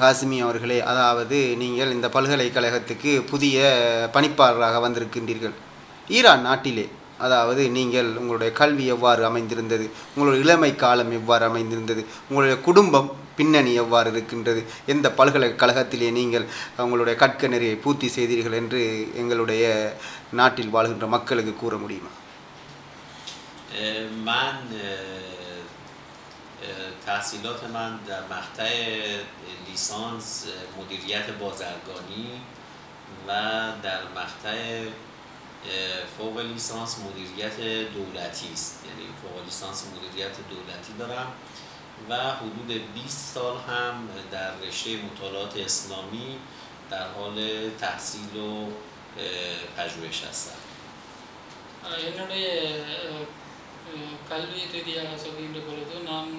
ஹாசிமி அவர்களே அதாவது நீங்கள் இந்த பல்கலைக்கழகத்துக்கு புதிய பணிப்பாளராக வந்திருக்கின்றீர்கள். ஈரான் நாட்டிலே அதாவது நீங்கள் உங்களுடைய கல்வி எவ்வாறு அமைந்திருந்தது உங்களுடைய இளமை காலம் எவ்வாறு அமைந்திருந்தது உங்களுடைய குடும்பம் பின்னணி எவ்வாறு இருக்கின்றது எந்த பல்கலைக்கழகத்திலே நீங்கள் உங்களுடைய கற்க நெறியை பூர்த்தி செய்தீர்கள் என்று எங்களுடைய நாட்டில் வாழ்கின்ற மக்களுக்கு கூற முடியுமா? Eh, eh, تحصیلات من در مقطع لیسانس مدیریت بازرگانی و در مقطع فوق لیسانس مدیریت دولتی است. یعنی فوق لیسانس مدیریت دولتی دارم و حدود 20 سال هم در رشته مطالعات اسلامی در حال تحصیل و پژوهش هستم. یه கல்வி ரீதியாக சொல்கின்ற பொழுது நான்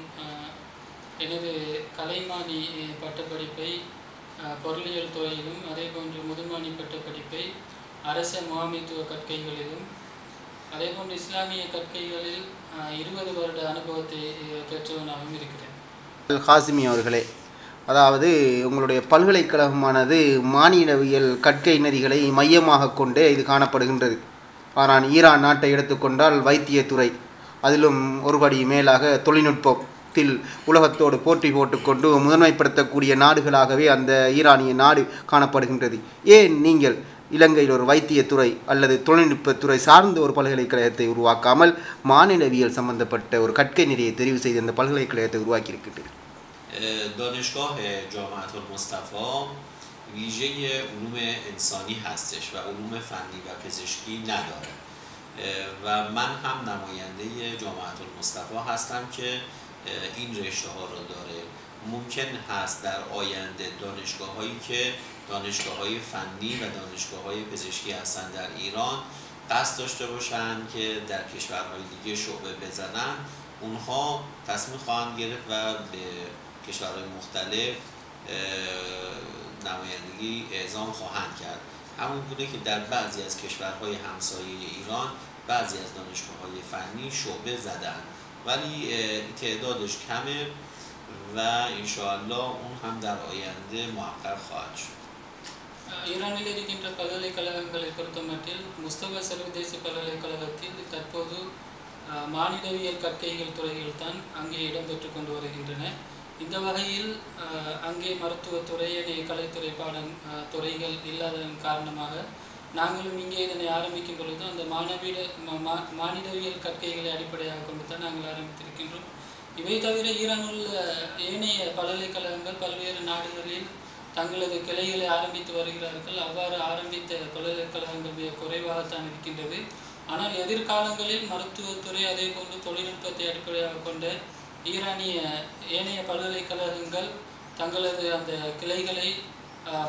எனது கலைமானி பட்டப்படிப்பை பொருளியல் துறையிலும் அதே போன்று முதுமானி பட்டப்படிப்பை அரச முகாமைத்துவ கற்கைகளிலும் அதே போன்று இஸ்லாமிய கற்கைகளில் இருபது வருட அனுபவத்தை பெற்றவனாகவும் இருக்கிறேன். ஹாசிமி அவர்களே அதாவது உங்களுடைய பல்கலைக்கழகமானது மானிடவியல் கற்கை நெறிகளை மையமாக கொண்டே இது காணப்படுகின்றது. ஆனால் ஈரான் நாட்டை எடுத்துக்கொண்டால் வைத்தியத்துறை அதிலும் ஒருபடி மேலாக தொழில்நுட்பத்தில் உலகத்தோடு போட்டி போட்டுக்கொண்டு முதன்மைப்படுத்தக்கூடிய நாடுகளாகவே அந்த ஈரானிய நாடு காணப்படுகின்றது ஏன் நீங்கள் இலங்கையில் ஒரு வைத்தியத்துறை அல்லது தொழில்நுட்பத்துறை சார்ந்த ஒரு பல்கலைக்கழகத்தை உருவாக்காமல் மாநிலவியல் சம்பந்தப்பட்ட ஒரு கற்கை நெறியை தெரிவு செய்து அந்த பல்கலைக்கழகத்தை உருவாக்கியிருக்கின்றீர்கள் اه، دانشگاه جامعه المصطفى ویژه علوم انسانی هستش و علوم فنی و پزشکی نداره اه، و من هم نماینده جامعه المصطفى هستم که این رشته ها را داره. ممکن هست در آینده دانشگاه هایی که دانشگاه های فنی و دانشگاه های پزشکی هستند در ایران قصد داشته باشند که در کشورهای دیگه شعبه بزنن اونها تصمیم خواهند گرفت و به کشورهای مختلف نمایندگی اعزام خواهند کرد. همون بوده که در بعضی از کشورهای همسایه ایران بعضی از دانشگاه های فنی شعبه زدن ولی اه، تعدادش کمه و انشاءالله اون هم در آینده محقق خواهد شد அஹ் ஈரானில் இருக்கின்ற பல்கலைக்கழகங்களை பொறுத்தமட்டில் முஸ்தபா சர்வதேச பல்கலைக்கழகத்தில் தற்போது அஹ், மானிடவியல் கற்கைகள் துறைகள் தான் அங்கே இடம்பெற்று கொண்டு வருகின்றன இந்த வகையில் அங்கே மருத்துவத்துறை ஏனைய கலைத்துறை பாடம் துறைகள் இல்லாததன் காரணமாக நாங்களும் இங்கே இதனை ஆரம்பிக்கும் பொழுது அந்த மாணவிட மா- மானிடவியல் கற்கைகளை அடிப்படையாக கொண்டு தான் நாங்கள் ஆரம்பித்திருக்கின்றோம். இவை தவிர ஈரானில் ஏனைய பல்கலைக்கழகங்கள் பல்வேறு நாடுகளில் தங்களது கிளைகளை ஆரம்பித்து வருகிறார்கள். அவ்வாறு ஆரம்பித்த பல்கலைக்கழகங்கள் மிக குறைவாகத்தான் இருக்கின்றது. ஆனால் எதிர்காலங்களில் மருத்துவத்துறை அதே போன்று தொழில்நுட்பத்தை அடிப்படையாக கொண்ட ஈரானிய ஏனைய பல்கலைக்கழகங்கள் தங்களது அந்த கிளைகளை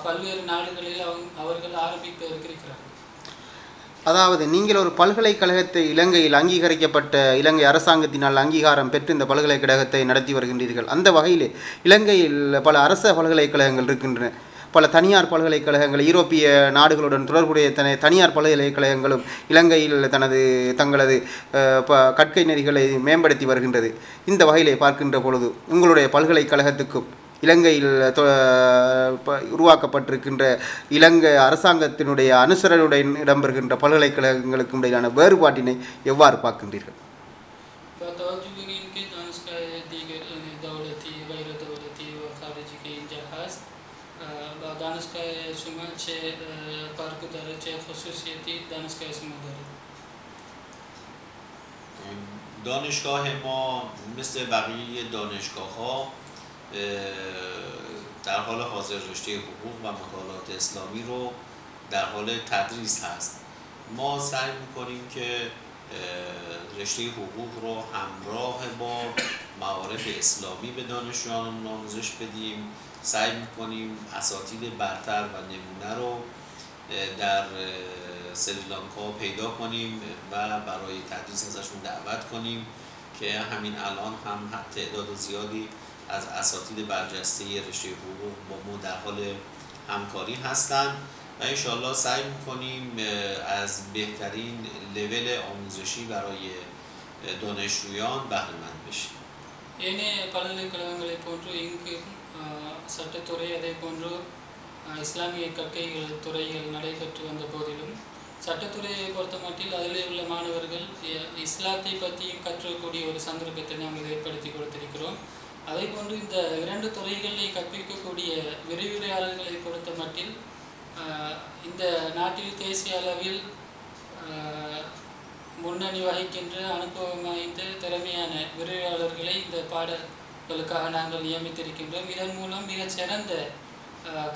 பல்வேறு நாடுகளில் அவர்கள் ஆரம்பிக்க இருக்கிறார்கள். அதாவது நீங்கள் ஒரு பல்கலைக்கழகத்தை இலங்கையில் அங்கீகரிக்கப்பட்ட இலங்கை அரசாங்கத்தினால் அங்கீகாரம் பெற்று இந்த பல்கலைக்கழகத்தை நடத்தி வருகின்றீர்கள். அந்த வகையில் இலங்கையில் பல அரச பல்கலைக்கழகங்கள் இருக்கின்றன. பல தனியார் பல்கலைக்கழகங்கள் ஈரோப்பிய நாடுகளுடன் தொடர்புடைய தன தனியார் பல்கலைக்கழகங்களும் இலங்கையில் தனது தங்களது ப கற்கை நெறிகளை மேம்படுத்தி வருகின்றது. இந்த வகையிலே பார்க்கின்ற பொழுது உங்களுடைய பல்கலைக்கழகத்துக்கும் இலங்கையில் தொ- ப- உருவாக்கப்பட்டிருக்கின்ற இலங்கை அரசாங்கத்தினுடைய அனுசரனுடைய இடம்பெறுகின்ற பல்கலைக்கழகங்களுக்கும் இடையிலான வேறுபாட்டினை எவ்வாறு பார்க்கின்றீர்கள்? دانشگاه شما چه فرق داره چه خصوصیتی دانشگاه شما داره؟ ما مثل بقیه دانشگاه ها در حال حاضر رشته حقوق و مطالعات اسلامی رو در حال تدریس هست. ما سعی می‌کنیم که رشته حقوق رو همراه با معارف اسلامی به دانشجویان آموزش بدیم. سعی می‌کنیم اساتید برتر و نمونه رو در سریلانکا پیدا کنیم و برای تدریس ازشون دعوت کنیم که همین الان هم تعداد زیادی از اساتید برجسته رشته حقوق با ما در حال همکاری هستند و انشالله سعی می‌کنیم از بهترین لول آموزشی برای دانشجویان بهره مند بشیم சட்டத்துறை அதே போன்று இஸ்லாமிய கற்கைகள் துறைகள் நடைபெற்று வந்த போதிலும் சட்டத்துறையை பொறுத்தமட்டில் அதில் உள்ள மாணவர்கள் இ- இஸ்லாத்தை பற்றியும் கற்றக்கூடிய ஒரு சந்தர்ப்பத்தை நாங்கள் ஏற்படுத்தி கொடுத்திருக்கிறோம். அதே போன்று இந்த இரண்டு துறைகளில் கற்பிக்கக்கூடிய விரிவுரையாளர்களை பொறுத்த மட்டில் இந்த நாட்டில் தேசிய அளவில் முன்னணி வகிக்கின்ற அனுபவம் வாய்ந்த திறமையான விரிவுரையாளர்களை இந்த பாடங்களுக்காக நாங்கள் நியமித்திருக்கின்றோம். இதன் மூலம் மிகச் சிறந்த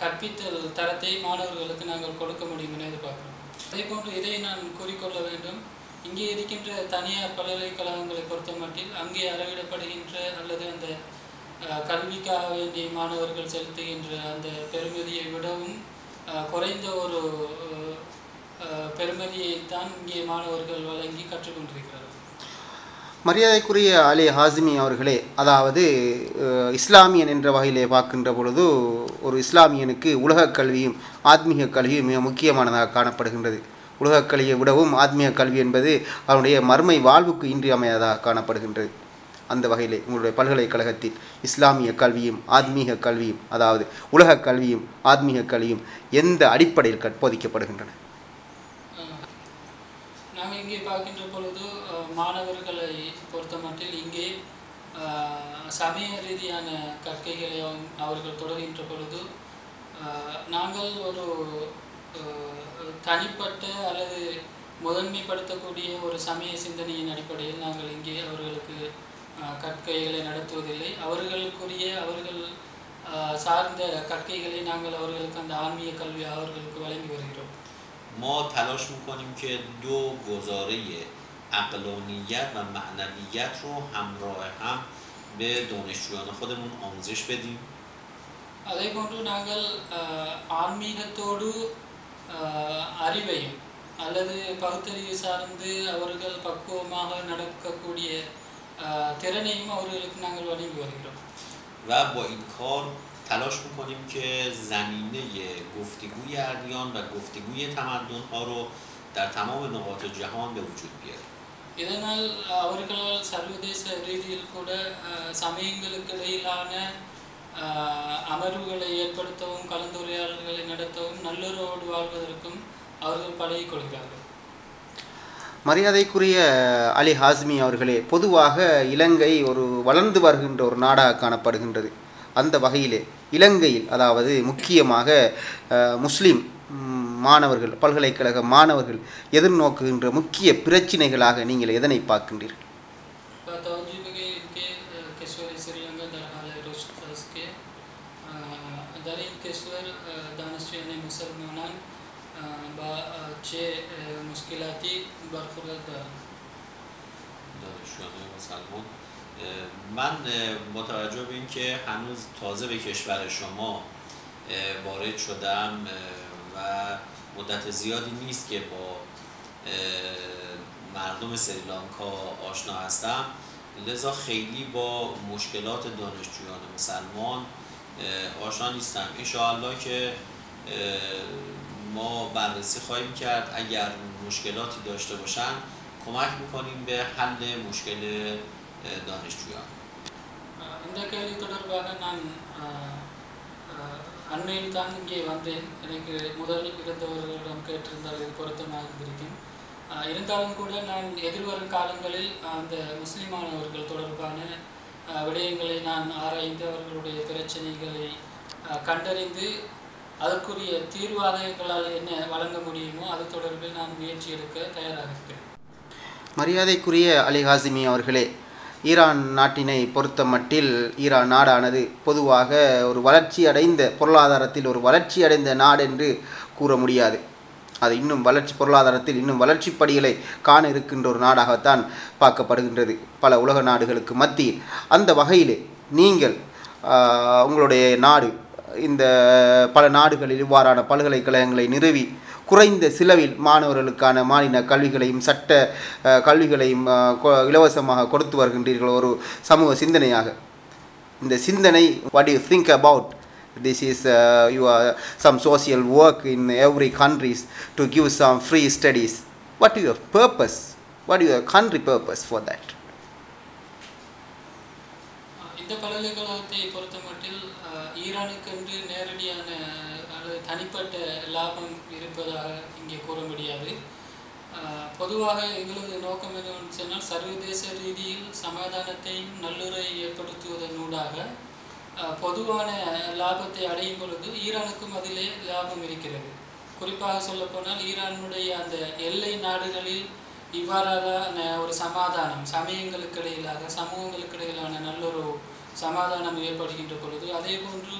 கற்பித்தல் தரத்தை மாணவர்களுக்கு நாங்கள் கொடுக்க முடியும் என எதிர்பார்க்கிறோம். அதே போன்று இதை நான் கூறிக்கொள்ள வேண்டும். இங்கே இருக்கின்ற தனியார் பல்கலைக்கழகங்களை பொறுத்தமட்டில் அங்கே அளவிடப்படுகின்ற அல்லது அந்த கல்விக்காக வேண்டிய மாணவர்கள் செலுத்துகின்ற அந்த பெருமதியை விடவும் குறைந்த ஒரு பெருமதியை தான் இங்கே மாணவர்கள் வழங்கி கற்றுக்கொண்டிருக்கிறார்கள். மரியாதைக்குரிய அலி ஹாசிமி அவர்களே அதாவது இஸ்லாமியன் என்ற வகையிலே பார்க்கின்ற பொழுது ஒரு இஸ்லாமியனுக்கு உலகக் கல்வியும் ஆத்மீக கல்வியும் மிக முக்கியமானதாக காணப்படுகின்றது. உலகக் கல்வியை விடவும் ஆத்மீக கல்வி என்பது அவனுடைய மர்மை வாழ்வுக்கு இன்றியமையாததாக காணப்படுகின்றது. அந்த வகையிலே உங்களுடைய பல்கலைக்கழகத்தில் இஸ்லாமிய கல்வியும் ஆத்மீக கல்வியும் அதாவது உலகக் கல்வியும் ஆத்மீக கல்வியும் எந்த அடிப்படையில் கற்போதிக்கப்படுகின்றன? இங்கே பார்க்கின்ற பொழுது மாணவர்களை மாணவர்களை பொறுத்தமட்டில் இங்கே சமய ரீதியான கற்கைகளை அவர்கள் தொடர்கின்ற பொழுது நாங்கள் ஒரு தனிப்பட்ட அல்லது முதன்மைப்படுத்தக்கூடிய ஒரு சமய சிந்தனையின் அடிப்படையில் நாங்கள் இங்கே அவர்களுக்கு கற்கைகளை நடத்துவதில்லை. அவர்களுக்குரிய அவர்கள் சார்ந்த கற்கைகளை நாங்கள் அவர்களுக்கு அந்த ஆன்மீக கல்வி அவர்களுக்கு வழங்கி வருகிறோம். ما تلاش میکنیم که دو گزاره اقلانیت و معنویت رو همراه هم به دانشجویان خودمون آموزش بدیم அதே போன்று நாங்கள் அஹ், ஆன்மீகத்தோடு அஹ், அறிவையும் அல்லது பகுத்தறிவு சார்ந்து அவர்கள் பக்குவமாக நடக்கக்கூடிய அஹ், திறனையும் அவர்களுக்கு நாங்கள் வழங்கி வருகிறோம் و با این کار تلاش میکنیم که زمینه گفتگوی ادیان و گفتگوی تمدن ها رو در تمام نقاط جهان به وجود بیاریم இதனால் அவர்களால் சர்வதேச ரீதியில் கூட அஹ், சமயங்களுக்கு இடையிலான அஹ், அமர்வுகளை ஏற்படுத்தவும் கலந்துரையாடல்களை நடத்தவும் நல்லுறவோடு வாழ்வதற்கும் அவர்கள் பழகிக் கொள்கிறார்கள் மரியாதைக்குரிய அலி ஹாஸ்மி அவர்களே பொதுவாக இலங்கை ஒரு வளர்ந்து வருகின்ற ஒரு நாடாக காணப்படுகின்றது அந்த வகையிலே இலங்கையில் அதாவது முக்கியமாக அஹ், முஸ்லிம் ம், மாணவர்கள் பல்கலைக்கழக மாணவர்கள் எதிர்நோக்குகின்ற முக்கிய பிரச்சினைகளாக நீங்கள் எதனை பார்க்கின்றீர்கள் و توجه بگه که اه، کشور سریلانکا در حال رشد است که اه، در این کشور اه، دانشجویان مسلمانان اه، با اه، چه اه، مشکلاتی برخورد دارند دانشجویان مسلمان اه، من اه، با توجه به اینکه هنوز تازه به کشور شما وارد شدم و مدت زیادی نیست که با مردم سریلانکا آشنا هستم. لذا خیلی با مشکلات دانشجویان مسلمان آشنا نیستم. انشاءالله که ما بررسی خواهیم کرد. اگر مشکلاتی داشته باشن کمک می‌کنیم به حل مشکل دانشجویان اه، இந்த கேள்வி தொடர்பாக நான் اه، اه، அண்மையில் தான் இங்கே வந்தேன் எனக்கு முதல் இருந்தவர்களிடம் கேட்டிருந்தால் இது பொருத்தமாக இருந்திருக்கும் اه، இருந்தாலும் கூட நான் எதிர்வரும் காலங்களில் அந்த முஸ்லிமானவர்கள் தொடர்பான اه, விடயங்களை நான் ஆராய்ந்து அவர்களுடைய பிரச்சனைகளை اه, கண்டறிந்து அதற்குரிய தீர்வாதங்களால் என்ன வழங்க முடியுமோ அது தொடர்பில் நான் முயற்சி எடுக்க தயாராக இருக்கிறேன் மரியாதைக்குரிய அலி ஹாசிமி அவர்களே ஈரான் நாட்டினை பொறுத்த மட்டில் ஈரான் நாடானது பொதுவாக ஒரு வளர்ச்சி அடைந்த பொருளாதாரத்தில் ஒரு வளர்ச்சி அடைந்த நாடு என்று கூற முடியாது. அது இன்னும் வளர்ச்சி பொருளாதாரத்தில் இன்னும் வளர்ச்சி படிகளை காண இருக்கின்ற ஒரு நாடாகத்தான் பார்க்கப்படுகின்றது. பல உலக நாடுகளுக்கு மத்தியில். அந்த வகையிலே நீங்கள் உங்களுடைய நாடு இந்த பல நாடுகளில் இவ்வாறான பல்கலைக்கழகங்களை நிறுவி குறைந்த செலவில் மாணவர்களுக்கான மாநில கல்விகளையும் சட்ட கல்விகளையும் இலவசமாக கொடுத்து வருகின்றீர்கள் ஒரு சமூக சிந்தனையாக இந்த சிந்தனை what you think about this is uh, you are some social work in every countries to give some free studies what is your purpose what is your country இந்த பல்கலைக்கழகத்தை பொறுத்தமட்டில் ஈரானுக்கு நேரடியான தனிப்பட்ட லாபம் இருப்பதாக இங்கே கூற முடியாது. பொதுவாக எங்களது நோக்கம் என்னவென்று சொன்னால் சர்வதேச ரீதியில் சமாதானத்தையும் நல்லுறை ஏற்படுத்துவதனூடாக ஊடாக பொதுவான லாபத்தை அடையும் பொழுது ஈரானுக்கும் அதிலே லாபம் இருக்கிறது. குறிப்பாக சொல்லப்போனால் ஈரானுடைய அந்த எல்லை நாடுகளில் இவ்வாறான ஒரு சமாதானம் சமயங்களுக்கு இடையிலாக சமூகங்களுக்கு இடையிலான நல்லொரு சமாதானம் ஏற்படுகின்ற பொழுது அதே போன்று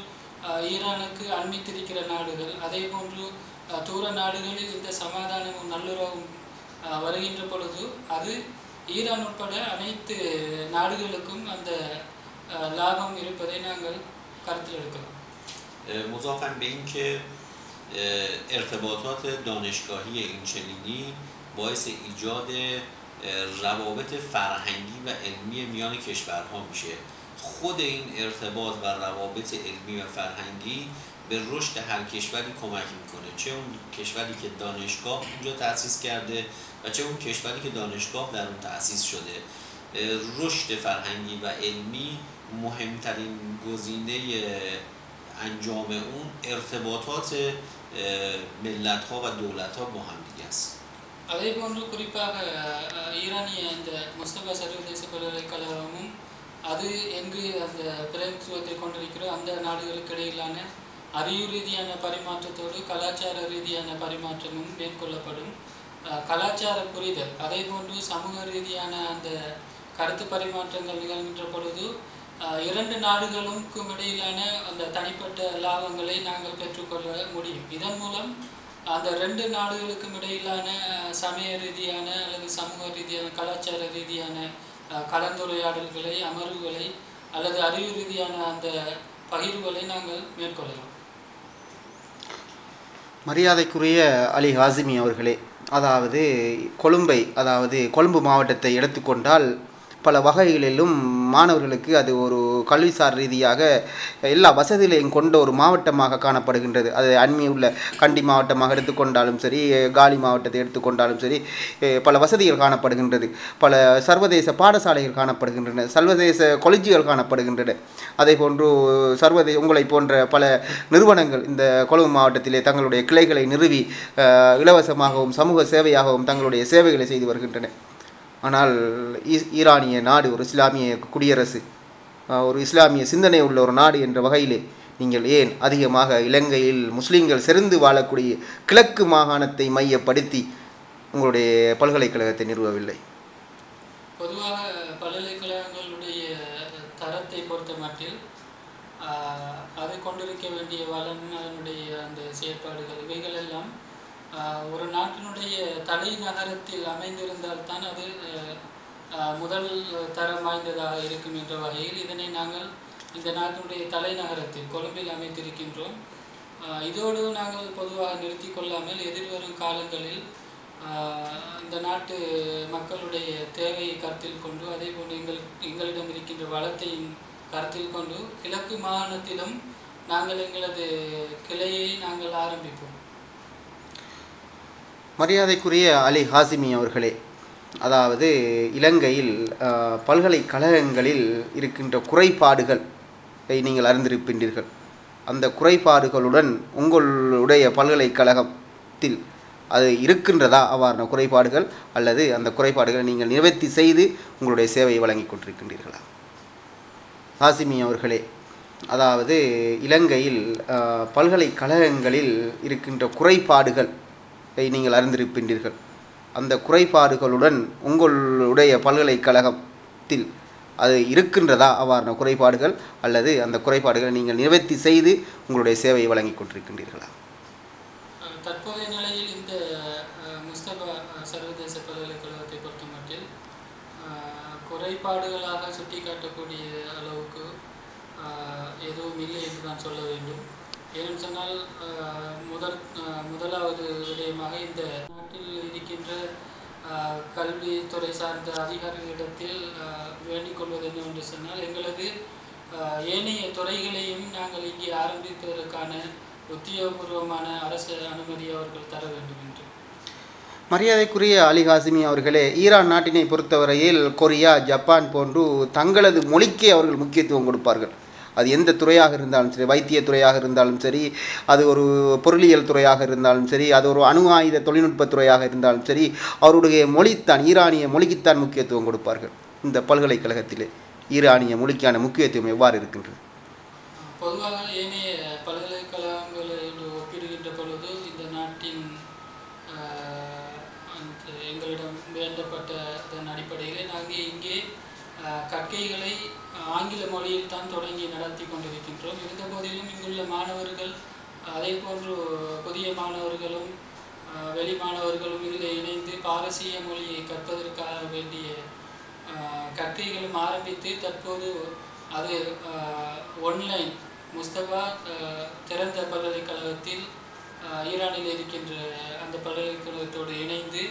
ஈரானுக்கு அண்மித்திருக்கிற நாடுகள் அதே போன்று அஹ், தூர நாடுகளில் இந்த சமாதானமும் நல்லுறவும் அஹ், வருகின்ற பொழுது அது ஈரான் உட்பட அனைத்து நாடுகளுக்கும் அந்த அஹ், லாபம் இருப்பதை நாங்கள் கருத்தில் எடுக்கலாம் مضافم به این که اه، ارتباطات دانشگاهی اینچنینی باعث ایجاد اه، روابط فرهنگی و علمی میان کشورها میشه خود این ارتباط و روابط علمی و فرهنگی به رشد هر کشوری کمک میکنه چه اون کشوری که دانشگاه اونجا تأسیس کرده و چه اون کشوری که دانشگاه در اون تأسیس شده اه، رشد فرهنگی و علمی مهمترین گزینه انجام اون ارتباطات ملت ها و دولت ها با هم دیگه است அதே போன்று குறிப்பாக அஹ், ஈரானிய இந்த முஸ்தபா சர்வதேச பல்கலைக்கழகமும் அது எங்கு அந்த பிரதித்துவத்தை கொண்டிருக்கிறோ அந்த நாடுகளுக்கு இடையிலான அறிவு ரீதியான பரிமாற்றத்தோடு கலாச்சார ரீதியான பரிமாற்றமும் மேற்கொள்ளப்படும். கலாச்சார புரிதல். அதே போன்று சமூக ரீதியான அந்த கருத்து பரிமாற்றங்கள் நிகழ்கின்ற பொழுது இரண்டு நாடுகளுக்கும் இடையிலான அந்த தனிப்பட்ட லாபங்களை நாங்கள் பெற்றுக்கொள்ள முடியும். இதன் மூலம் அந்த ரெண்டு நாடுகளுக்கும் இடையிலான சமய ரீதியான அல்லது சமூக ரீதியான கலாச்சார ரீதியான கலந்துரையாடல்களை அமர்வுகளை அல்லது அறிவு ரீதியான அந்த பகிர்வுகளை நாங்கள் மேற்கொள்ளலாம். மரியாதைக்குரிய அலி ஹாசிமி அவர்களே அதாவது கொழும்பை அதாவது கொழும்பு மாவட்டத்தை எடுத்துக்கொண்டால் பல வகைகளிலும் மாணவர்களுக்கு அது ஒரு கல்விசார் ரீதியாக எல்லா வசதிகளையும் கொண்ட ஒரு மாவட்டமாக காணப்படுகின்றது. அது அண்மையுள்ள கண்டி மாவட்டமாக எடுத்துக்கொண்டாலும் சரி காலி மாவட்டத்தை எடுத்துக்கொண்டாலும் சரி பல வசதிகள் காணப்படுகின்றது. பல சர்வதேச பாடசாலைகள் காணப்படுகின்றன சர்வதேச கொலிஜிகள் காணப்படுகின்றன. அதே போன்று சர்வதேச உங்களை போன்ற பல நிறுவனங்கள் இந்த கொழும்பு மாவட்டத்திலே தங்களுடைய கிளைகளை நிறுவி இலவசமாகவும் சமூக சேவையாகவும் தங்களுடைய சேவைகளை செய்து வருகின்றன. ஆனால் ஈரானிய நாடு ஒரு இஸ்லாமிய குடியரசு ஒரு இஸ்லாமிய சிந்தனை உள்ள ஒரு நாடு என்ற வகையிலே நீங்கள் ஏன் அதிகமாக இலங்கையில் முஸ்லீம்கள் செறிந்து வாழக்கூடிய கிழக்கு மாகாணத்தை மையப்படுத்தி உங்களுடைய பல்கலைக்கழகத்தை நிறுவவில்லை? பொதுவாக பல்கலைக்கழகங்களுடைய தரத்தை பொறுத்த மட்டில் ஆஹ், அது கொண்டிருக்க வேண்டிய வளன் அந்த செயற்பாடுகள் இவைகளெல்லாம் ஒரு நாட்டினுடைய தலைநகரத்தில் அமைந்திருந்தால்தான் அது முதல் தரம் வாய்ந்ததாக இருக்கும் என்ற வகையில் இதனை நாங்கள் இந்த நாட்டினுடைய தலைநகரத்தில் கொழும்பில் அமைத்திருக்கின்றோம். இதோடு நாங்கள் பொதுவாக நிறுத்தி கொள்ளாமல் எதிர்வரும் காலங்களில் இந்த நாட்டு மக்களுடைய தேவையை கருத்தில் கொண்டு அதே போன்று எங்கள் எங்களிடம் இருக்கின்ற வளத்தையும் கருத்தில் கொண்டு கிழக்கு மாகாணத்திலும் நாங்கள் எங்களது கிளையை நாங்கள் ஆரம்பிப்போம். மரியாதைக்குரிய அலி ஹாசிமி அவர்களே அதாவது இலங்கையில் பல்கலைக்கழகங்களில் இருக்கின்ற குறைபாடுகள் நீங்கள் அறிந்திருக்கின்றீர்கள் அந்த குறைபாடுகளுடன் உங்களுடைய பல்கலைக்கழகத்தில் அது இருக்கின்றதா? அவ்வாறான குறைபாடுகள் அல்லது அந்த குறைபாடுகளை நீங்கள் நிவர்த்தி செய்து உங்களுடைய சேவையை வழங்கி கொண்டிருக்கின்றீர்களா? ஹாசிமி அவர்களே அதாவது இலங்கையில் பல்கலைக்கழகங்களில் இருக்கின்ற குறைபாடுகள் நீங்கள் அறிந்திருக்கின்றீர்கள் அந்த குறைபாடுகளுடன் உங்களுடைய பல்கலைக்கழகத்தில் அது இருக்கின்றதா? அவ்வாறான குறைபாடுகள் அல்லது அந்த குறைபாடுகளை நீங்கள் நிவர்த்தி செய்து உங்களுடைய சேவையை வழங்கி கொண்டிருக்கின்றீர்களா? தற்போதைய நிலையில் இந்த முஸ்தபா சர்வதேச பல்கலைக்கழகத்தை பொறுத்தமட்டில் குறைபாடுகளாக சுட்டிக்காட்டக்கூடிய அளவுக்கு எதுவும் இல்லை என்று நான் சொல்ல வேண்டும். ஏன்னு சொன்னால் முதல் முதலாவது விடயமாக இந்த நாட்டில் இருக்கின்ற கல்வித்துறை சார்ந்த அதிகாரிகளிடத்தில் வேண்டிக் கொள்வது என்னவென்று சொன்னால் எங்களது ஏனைய துறைகளையும் நாங்கள் இங்கே ஆரம்பிப்பதற்கான உத்தியோகபூர்வமான அரசு அனுமதி அவர்கள் தர வேண்டும் என்று. மரியாதைக்குரிய அலி ஹாசிமி அவர்களே ஈரான் நாட்டினை பொறுத்தவரையில் கொரியா ஜப்பான் போன்று தங்களது மொழிக்கே அவர்கள் முக்கியத்துவம் கொடுப்பார்கள். அது எந்த துறையாக இருந்தாலும் சரி வைத்திய துறையாக இருந்தாலும் சரி அது ஒரு பொருளியல் துறையாக இருந்தாலும் சரி அது ஒரு அணு ஆயுத தொழில்நுட்ப துறையாக இருந்தாலும் சரி அவருடைய மொழித்தான் ஈரானிய மொழிக்குத்தான் முக்கியத்துவம் கொடுப்பார்கள். இந்த பல்கலைக்கழகத்திலே ஈரானிய மொழிக்கான முக்கியத்துவம் எவ்வாறு இருக்கின்றது? பொதுவாக ஏனைய பல்கலைக்கழகங்களோடு ஒப்பிடுகின்ற பொழுது இந்த நாட்டின் ஆஹ், அந்த எங்களிடம் வேண்டப்பட்ட அதன் அடிப்படையில் நாங்கள் இங்கே ஆஹ், கற்கைகளை ஆங்கில மொழியில் தான் தொடங்கி நடத்தி கொண்டிருக்கின்றோம். இருந்தபோதிலும் இங்குள்ள மாணவர்கள் அதே போன்று புதிய மாணவர்களும் வெளி மாணவர்களும் இதில் இணைந்து பாரசீக மொழியை கற்பதற்காக வேண்டிய கற்கைகளும் ஆரம்பித்து தற்போது அது ஒன்லைன் முஸ்தபா திறந்த பல்கலைக்கழகத்தில் ஈரானில் இருக்கின்ற அந்த பல்கலைக்கழகத்தோடு இணைந்து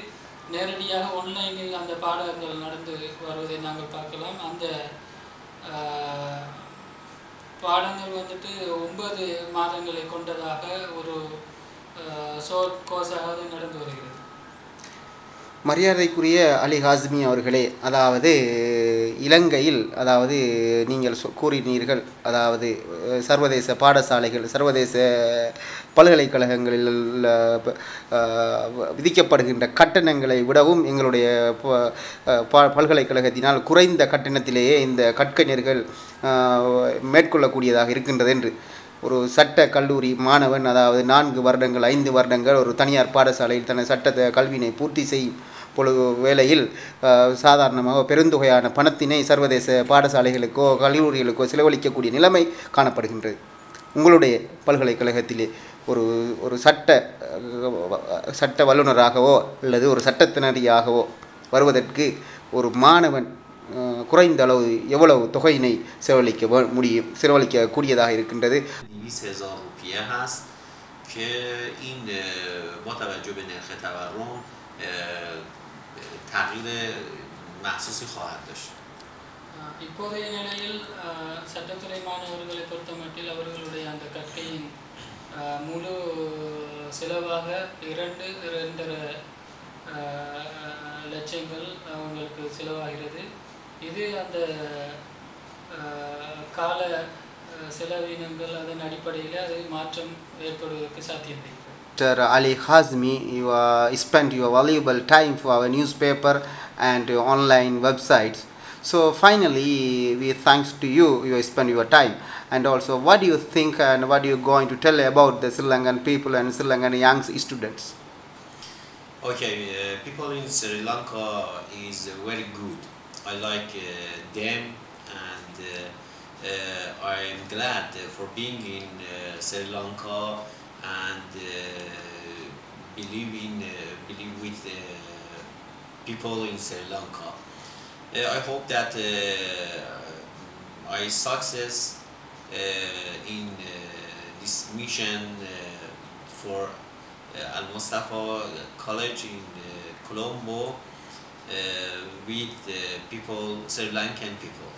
நேரடியாக ஒன்லைனில் அந்த பாடங்கள் நடந்து வருவதை நாங்கள் பார்க்கலாம். அந்த பாடங்கள் வந்துட்டு ஒன்பது மாதங்களை கொண்டதாக ஒரு ஷோர்ட் கோர்ஸாக நடந்து வருகிறது. மரியாதைக்குரிய அலி ஹாஸ்மி அவர்களே அதாவது இலங்கையில் அதாவது நீங்கள் சொ- கூறினீர்கள் அதாவது சர்வதேச பாடசாலைகள் சர்வதேச பல்கலைக்கழகங்களில் விதிக்கப்படுகின்ற கட்டணங்களை விடவும் எங்களுடைய ப- பல்கலைக்கழகத்தினால் குறைந்த கட்டணத்திலேயே இந்த கற்கைஞர்கள் மேற்கொள்ளக்கூடியதாக இருக்கின்றது என்று. ஒரு சட்ட கல்லூரி மாணவன் அதாவது நான்கு வருடங்கள் ஐந்து வருடங்கள் ஒரு தனியார் பாடசாலையில் தனது சட்ட கல்வியினை பூர்த்தி செய்யும் பொழுது வேளையில் அஹ், சாதாரணமாக பெருந்தொகையான பணத்தினை சர்வதேச பாடசாலைகளுக்கோ கல்லூரிகளுக்கோ செலவழிக்கக்கூடிய நிலைமை காணப்படுகின்றது உங்களுடைய பல்கலைக்கழகத்திலே ஒரு ஒரு சட்ட அஹ், சட்ட வல்லுநராகவோ அல்லது ஒரு சட்டத்தினரியாகவோ வருவதற்கு ஒரு மாணவன் அஹ், குறைந்த அளவு எவ்வளவு தொகையினை செலவழிக்க வே- முடியும் செலவழிக்கக்கூடியதாக இருக்கின்றது 200 هزار روپیه هست که این اه، با توجه به نرخ تورم اه، تغییر محسوسی خواهد داشت ஆஹ் இப்போதைய நிலையில் ஆஹ் சட்டத்துறை மாணவர்களை பொறுத்தமட்டில் அவர்களுடைய அந்த கற்கையின் ஆஹ் முழு செலவாக இரண்டு இரண்டரை ஆஹ் லட்சங்கள் அவங்களுக்கு செலவாகிறது இது அந்த ஆஹ் கால ஆஹ் செலவினங்கள் அதன் அடிப்படையில் அது மாற்றம் ஏற்படுவதற்கு சாத்தியம் இருக்கிறது Dr. Ali Khazmi, you uh, spent your valuable time for our newspaper and online websites. So finally, we thanks to you, you spend your time. And also, what do you think and what are you going to tell about the Sri Lankan people and Sri Lankan young students? Okay, uh, people in Sri Lanka is very good. I like uh, them and uh, uh, I'm glad for being in uh, Sri Lanka and uh, believe in uh, believe with the people in Sri Lanka. Uh, I hope that uh, I success uh, in uh, this mission uh, for uh, Al Mustafa College in uh, Colombo uh, with uh, people, Sri Lankan people.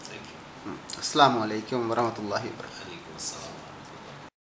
Thank you. Assalamu alaikum wa rahmatullahi wa barakatuh. Alaikum assalam.